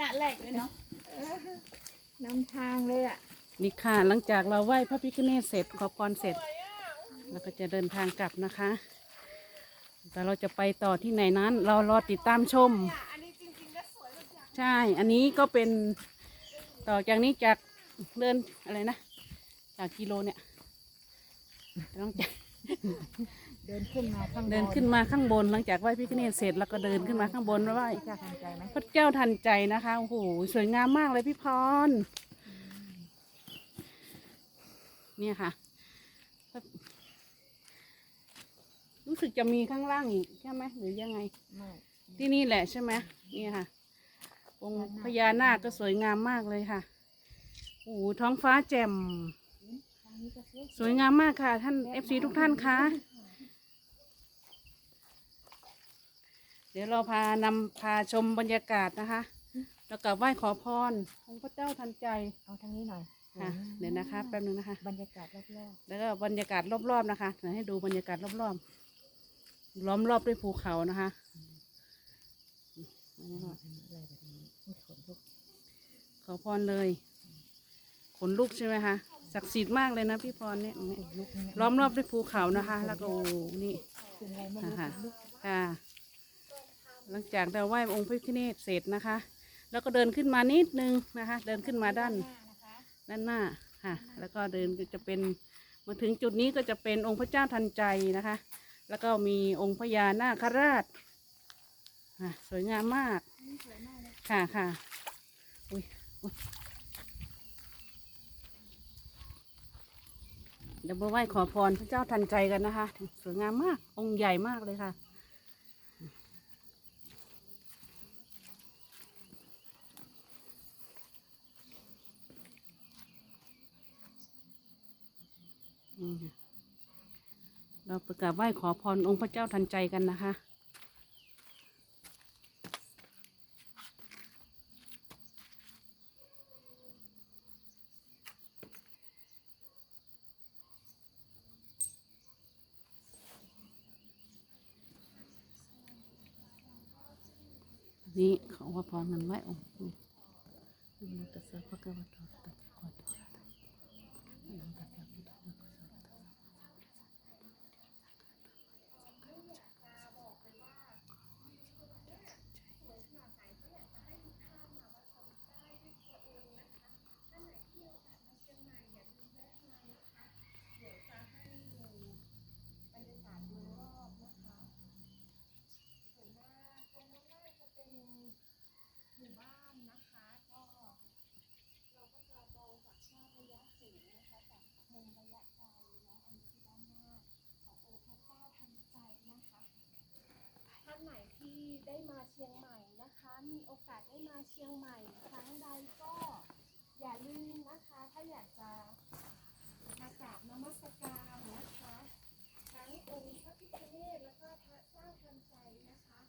ณะแรกเลยเนาะนำทางเลยอะนี่ค่ะหลังจากเราไหว้พระพิฆเนศเสร็จขอพรเสร็จแล้วก็จะเดินทางกลับนะคะ แต่เราจะไปต่อที่ไหนนั้น เรารอติดตามชม ใช่ อันนี้ก็เป็นต่อจากนี้จากเดินอะไรนะ จากกิโลเนี่ยต้องจาก เดินขึ้นมาข้างบเดินขึ้นมาข้างบนหลังจากไหว้พระพิฆเนศเสร็จแล้วก็เดินขึ้นมาข้างบนไหว้จะทันใจไหมพระเจ้าทันใจนะคะโอ้โหสวยงามมากเลยพี่พร เนี่ยค่ะ รู้สึกจะมีข้างล่างอีกใช่ไหมหรือยังไง ไม่ที่นี่แหละใช่ไหมนี่ค่ะองค์พญานาคก็สวยงามมากเลยค่ะโอ้โหท้องฟ้าแจ่ม ทางนี้ก็สวย สวยงามมากค่ะ ท่านเอฟซีทุกท่านคะ เดี๋ยวเราพานำพาชมบรรยากาศนะคะ แล้วก็ไหว้ขอพรองค์พระเจ้าทันใจเอาทางนี้หน่อยค่ะเดี๋ยวนะคะแป๊บนึงนะคะ บรรยากาศรอบแล้วก็บรรยากาศรอบๆนะคะเดี๋ยวให้ดูบรรยากาศรอบๆล้อมรอบด้วยภูเขานะคะๆอะไรแบบนี้มีขนลุกขอพรเลย ขนลุกใช่ไหมคะศักดิ์สิทธิ์มากเลยนะพี่พรเนี่ยเนี่ยขนลุกเนี่ยล้อมรอบด้วยภูเขานะคะ แล้วก็โอ้โหนี่เป็นอะไรไม่รู้ค่ะขนลุกค่ะ หลังจากเราไหว้องค์พระพิฆเนศเสร็จนะคะ แล้วก็เดินขึ้นมานิดนึงนะคะ เดินขึ้นมาด้านด้านหน้าค่ะ แล้วก็เดินจะเป็นมาถึงจุดนี้ก็จะเป็นองค์พระเจ้าทันใจนะคะ แล้วก็มีองค์พญานาคราชค่ะสวยงามมากค่ะค่ะอุ้ยอุ๊ยเดี๋ยวมาไหว้ขอพรพระเจ้าทันใจกันนะคะ สวยงามมาก องค์ใหญ่มากเลยค่ะ เราไปกราศไหว้ขอพรองค์พระเจ้าทันใจกันนะคะ นี่ขอว่าพรกันไว้องค์นะโมตัสสะภะคะวะโตอะระหะโตสัมมาสัมพุทธัสสะนะโมตัสสะภะคะวะโตอะระหะโตสัมมาสัมพุทธัสสะ ท่าน ไหนที่ได้มาเชียงใหม่นะคะ มีโอกาสได้มาเชียงใหม่ครั้งใดก็อย่าลืมนะคะ ถ้าอยากจะมากราบนมัสการนะคะทั้งองค์พระพิฆเนศแล้วก็พระเจ้าทันใจนะคะ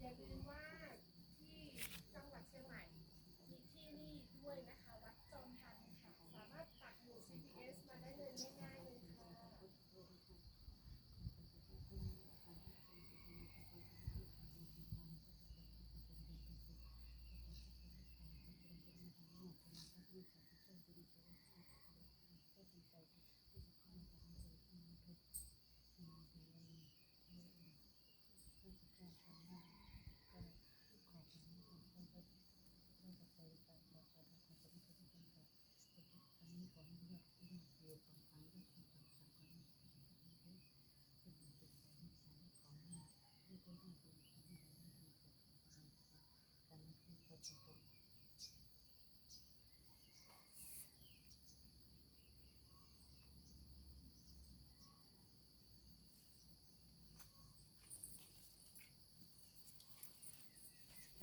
อย่าลืมว่าที่จังหวัดเชียงใหม่มีที่นี่ด้วยนะคะ วัดจอมทันค่ะ สามารถปักหมุด GPS มาได้เลยง่ายๆเลยค่ะ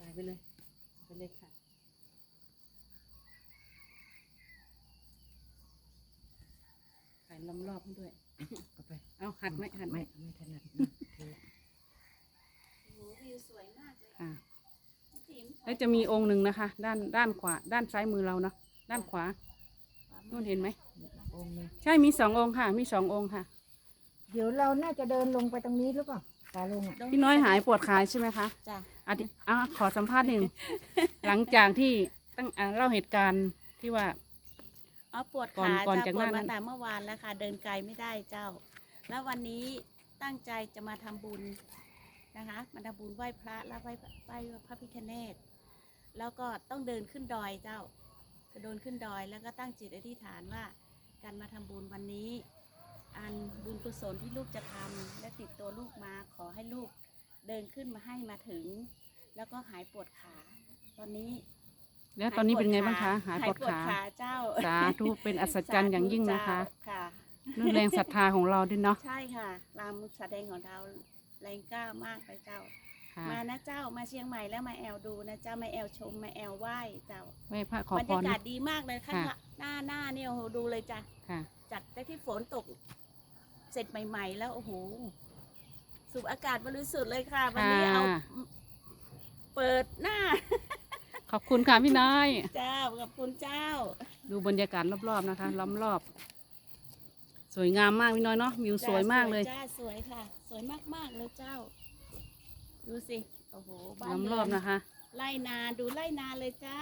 ถ่าย ไปเลย ไปเลยค่ะถ่ายล้อมรอบให้ด้วยก็ไป เอาหัดไหมหัดไหมไม่ไม่ถนัดนะถือวิวสวยมากเลยค่ะจิ๋มแล้วจะมีองค์หนึ่งนะคะ ด้านด้านขวา ด้านซ้ายมือเราเนาะด้านขวานู่นเห็นไหม องค์หนึงใช่มีสององค์ค่ะ มีสององค์ค่ะ เดี๋ยวเราน่าจะเดินลงไปตรงนี้หรือเปล่า ขาลงอะ พี่น้อยหายปวดขาใช่ไหมคะจ้ะอะดิอะขอสัมภาษณ์หนึ่ง หลังจากที่ตั้งอะเล่าเหตุการณ์ที่ว่า อ๋อปวดก่อนขาก่อนจ้าจากปวดหน้านั้มานแต่เมื่อวานแล้วค่ะ เดินไกลไม่ได้เจ้า แล้ววันนี้ตั้งใจจะมาทำบุญนะคะ มาทำบุญไหว้พระแล้วไหว้ไหว้พระพิฆเนศแล้วก็ต้องเดินขึ้นดอยเจ้าก็เดินขึ้นดอยแล้วก็ตั้งจิตอธิษฐานว่า การมาทำบุญวันนี้ อันบุญ กุศลที่ลูกจะทำและติดตัวลูกมาขอให้ลูกเดินขึ้นมาให้มาถึง แล้วก็หายปวดขา ตอนนี้แล้วตอนนี้เป็นไงบ้างคะ หายปวดขาเจ้า สาธุเป็นอัศจรรย์อย่างยิ่งนะคะสาธุเจ้าค่ะด้วยแรงศรัทธาของเราด้วยเนาะใช่ค่ะรามแสดงของเราแรงกล้ามากเลยเจ้าค่ะมานะเจ้ามาเชียงใหม่แล้วมาแอลดูนะเจ้ามาแอลชมมาแอลไหว้เจ้าไหว้พระขอบรรพยารกาศดีมากเลยข้างค่ะหน้าหน้าเนี่ยโอ้โหดูเลยจ้ะค่ะจากแต่ที่ฝนตก เสร็จใหม่ ๆ แล้วโอ้โหสูบอากาศบริสุทธิ์เลยค่ะ วันนี้เอา ค่ะ เปิดหน้า ขอบคุณค่ะพี่น้อย เจ้าขอบคุณเจ้า ดูบรรยากาศรอบๆนะคะ ล้อมรอบ สวยงามมากพี่น้อยเนาะวิวสวยมากเลย จ้าสวยค่ะ สวยมากๆเลยเจ้า ดูสิ โอ้โห บ้านล้อมเรืรออบนนะคะ ไล่นาดูไล่นาเลยจ้า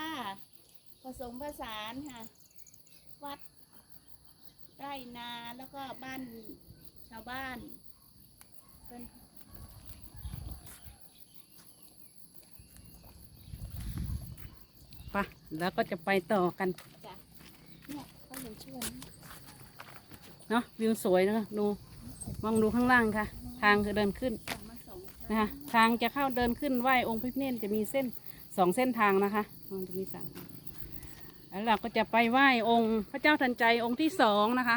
ผสมผสานค่ะ วัดไร่นาแล้วก็บ้าน ชาวบ้านเป็นไปะแล้วก็จะไปต่อกันจ้ะเนี่ยก็ยังช่วยนะเนาะวิวสวยนะคะดูมองดูข้างล่างค่ะ ทางคือเดินขึ้นสั่งมาสองชั้นนะคะทางจะเข้าเดินขึ้นไหว้องค์พระพิฆเนศจะมีเส้นสองเส้นทางนะคะมันจะมีสามทางแล้วเราก็จะไปไหว้องค์พระเจ้าทันใจองค์ที่สองนะคะ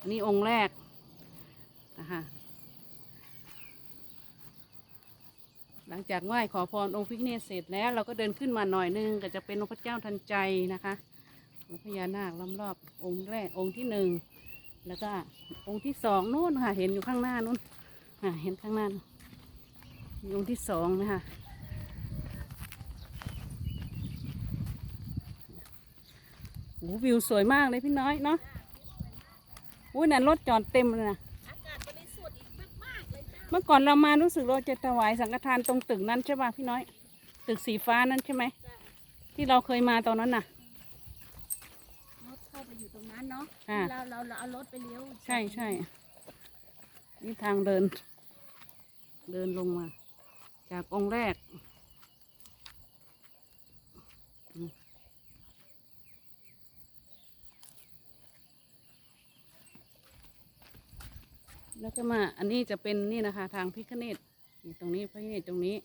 อันนี้องค์แรกนะคะหลั งจากไหว้ขอพรองค์พิฆเนศเสร็จแล้วเราก็เดินขึ้นมาหน่อยนึงก็จะเป็นองค์พระเจ้าทันใจนะคะองค์พญานาคล้อมรอบองค์แรกองค์ที่หนึ่งแล้วก็องค์ที่สองนู่นค่ะ เห็นอยู่ข้างหน้านู่นอะเห็นข้างหน้านู่องค์ที่สองนะคะโอ้วิวสวยมากเลยพี่น้อยเนาะอุ้ยนั่นรถจอดเต็มเลยนะ อากาศบริสุทธิ์อีกมากๆ เลยจ้าเมื่อก่อนเรามารู้สึกเราจะถวายสังฆทานตรงตึกนั้นใช่ป่ะพี่น้อย ตึกสีฟ้านั้นใช่ไหมจ้ะที่เราเคยมาตอนนั้นน่ะ รถเข้าไปอยู่ตรงนั้นเนาะอ่า เราเราเราเอารถไปเลี้ยวใช่ใช่ นี่ทางเดิน เดินลงมา จากองค์แรก แล้วก็มาอันนี้จะเป็นนี่นะคะ ทางพิคเนตตรงนี้พระพิคเนตตรงนี้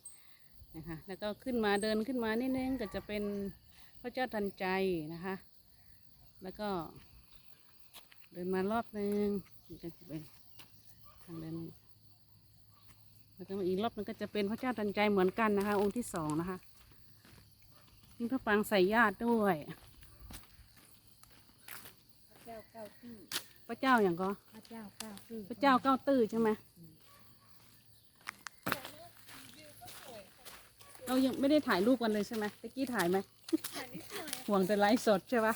นะคะแล้วก็ขึ้นมาเดินขึ้นมานิดนึงก็จะเป็นพระเจ้าทันใจนะคะ แล้วก็เดินมารอบนึงก็จะเป็นทางเดินแล้วก็อีกรอบนึงก็จะเป็นพระเจ้าทันใจเหมือนกันนะคะ องค์ที่สองนะคะมีพระปางใส่ญาติด้วยพระเจ้าเก้าที่ พระเจ้าอย่างก็พระเจ้าเก้าคือพระเจ้าเก้าตื้อใช่ไหมเรายังไม่ได้ถ่ายรูปกันเลยใช่ไหมตะกี้ถ่ายไหมห่วงแต่ไลฟ์สดใช่ปะ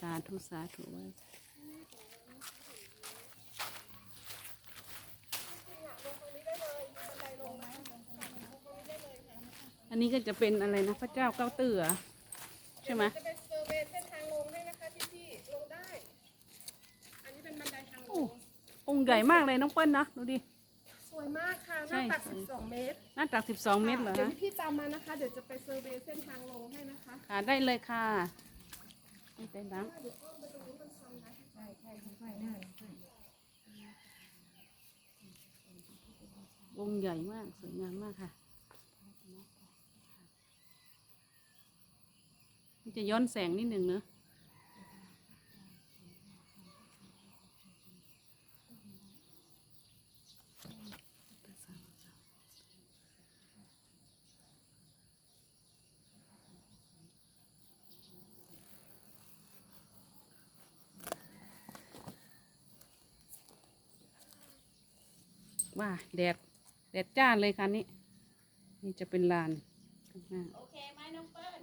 สาธุสาธุไว้อันนี้ก็จะเป็นอะไรนะพระเจ้าเก้าตื้อเหรอใช่ไหม ใหญ่มากเลยน้องเปิ้ลนะดูดิ สวยมากค่ะหใช่น้าตัก12 เมตรหน้าตักสิบสองเมตรเหรอเดี๋ยวฮะพี่ๆตามมานะคะ เดี๋ยวจะไปเซอร์เวย์เส้นทางลงให้นะคะค่ะได้เลยค่ะนี่เป็นน้ใช่ใช่ค่อยๆหน้าใช่ำองค์ใหญ่มาก สวยงามมากค่ะ มันจะย้อนแสงนิดหนึ่งเนอะ ว่าแดดแดดจ้าเลยค่ะนี่นี่จะเป็นลานข้างหน้าโอเคไหมน้องเปิ้ล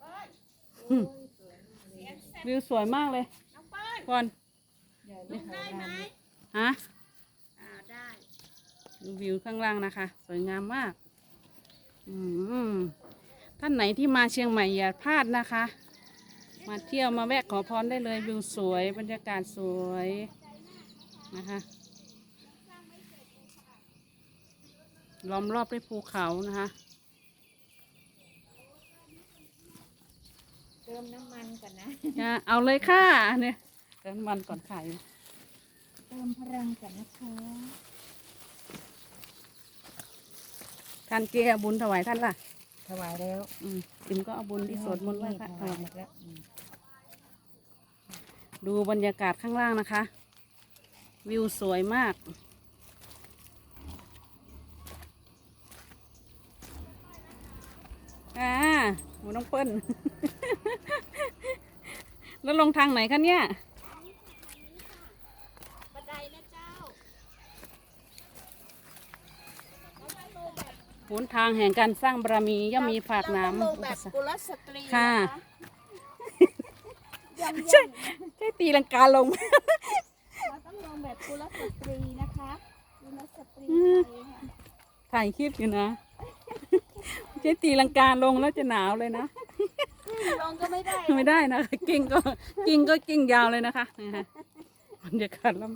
เปิ้ลอืมเสียงแซ่บวิวสวยมากเลยน้องเปิ้ลก่อนใหญ่ลุกได้ไหมฮะดูวิวข้างล่างนะคะ สวยงามมาก อืมท่านไหนที่มาเชียงใหม่อย่าพลาดนะคะ มาเที่ยวมาแวะขอพรได้เลยวิวสวยบรรยากาศสวยนะคะ ล้อมรอบด้วยภูเขานะคะ เติมน้ำมันก่อนนะอะเอาเลยค่ะเนี่ยเติมน้ำมันก่อนขายเติมพลังก่อนนะคะท่านเจ้าบุญถวายท่านล่ะ ถวายแล้วอืมจิมก็เอาบุญที่สวดมนต์ไหว้พระถวายหมดแล้วอืมดูบรรยากาศข้างล่างนะคะ วิวสวยมาก อ่า หมูน้องเปิ้ล แล้วลงทางไหนคะเนี่ยบันไดนะเจ้าหนทางแห่งการสร้างบารมีย่อมมีฝากน้เราต้องลงำแบบกุลสตรีค่ะนยังใช่ใช่ตีลังกาลง เราต้องลงแบบกุลสตรีนะคะกุลสตรีอืมไทยค่ะถ่ายคลิปอยู่นะ ใช่ตีลังกาลงแล้วจะหนาวเลยนะลงก็ไม่ได้ไม่ได้นะกิ้งก็กิ้งก็กิ้งยาวเลยนะคะนี่ฮะบรรยากาศแล้ว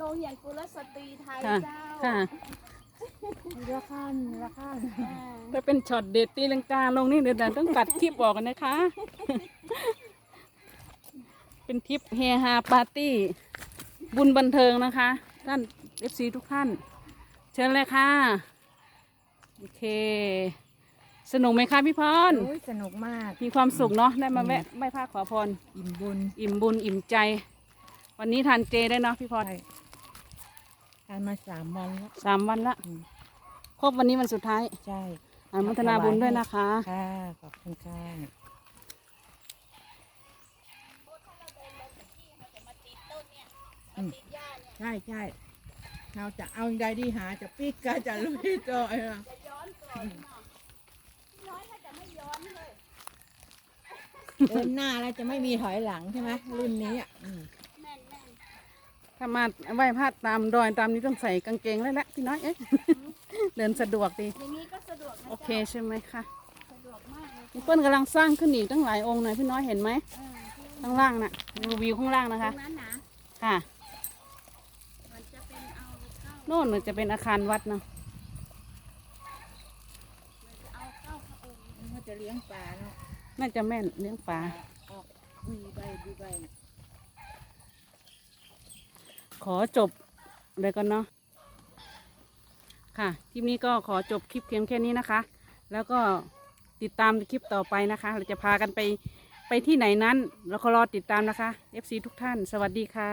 ลงอย่างกุลสตรีไทยค่ะเจ้าค่ะมีละข้านมีละข้านอ่าถ้าเป็นช็อตเด็ดตีลังกาลงนี่เดี๋ยวต้องตัดคลิปออกกันนะคะ เป็นทริปเฮฮาปาร์ตี้ บุญบันเทิงนะคะ ท่านเอฟซีทุกท่านเชิญเลยค่ะ โอเค สนุกไหมคะพี่พรโอ้ยสนุกมาก มีความสุขเนาะได้มาแวะไหว้พระขอพร อิ่มบุญ อิ่มบุญอิ่มใจ วันนี้ทานเจได้เนาะพี่พรใช่ ทานมาสามวันแล้ว สามวันละอืม ครบวันนี้วันสุดท้ายใช่อนุโมทนาบุญด้วยนะคะ ค่ะขอบคุณค่ะใช่ใช่ เราจะเอาใดดีหาจะปิกก็จะลุยต่อยอะเดินหน้าแล้วจะไม่มีถอยหลังใช่ไหมรุ่นนี้อะอืมแม่นแม่นถ้ามาไหว้พระตามดอยตามนี้ต้องใส่กางเกงแล้วแหละพี่น้อยเอ๊ะ เดินสะดวกดี อย่างนี้ก็สะดวกนะโอเคจ้าใช่ไหมคะสะดวกมากเลยพี่เปิ้ลกำลังสร้างขึ้นอีกตั้งหลายองค์หน่อยพี่น้อยเห็นไหมอ่าข้างล่างน่ะดูวิวข้างล่างตรนะคะ งนั้นนะค่ะ มันจะเป็นเอาเข้า โน่นมันจะเป็นอาคารวัดเนาะมันจะเอาเข้าพระองค์มันจะเลี้ยงปลาเนาะน่าจะแม่นเลี้ยงปลาออกวีใบวีใบน่ะขอจบเลยก่อนเนาะค่ะคลิปนี้ก็ขอจบคลิปเพียงแค่นี้นะคะ แล้วก็ติดตามคลิปต่อไปนะคะ เราจะพากันไปไปที่ไหนนั้นเราก็รอติดตามนะคะ FC ทุกท่าน สวัสดีค่ะ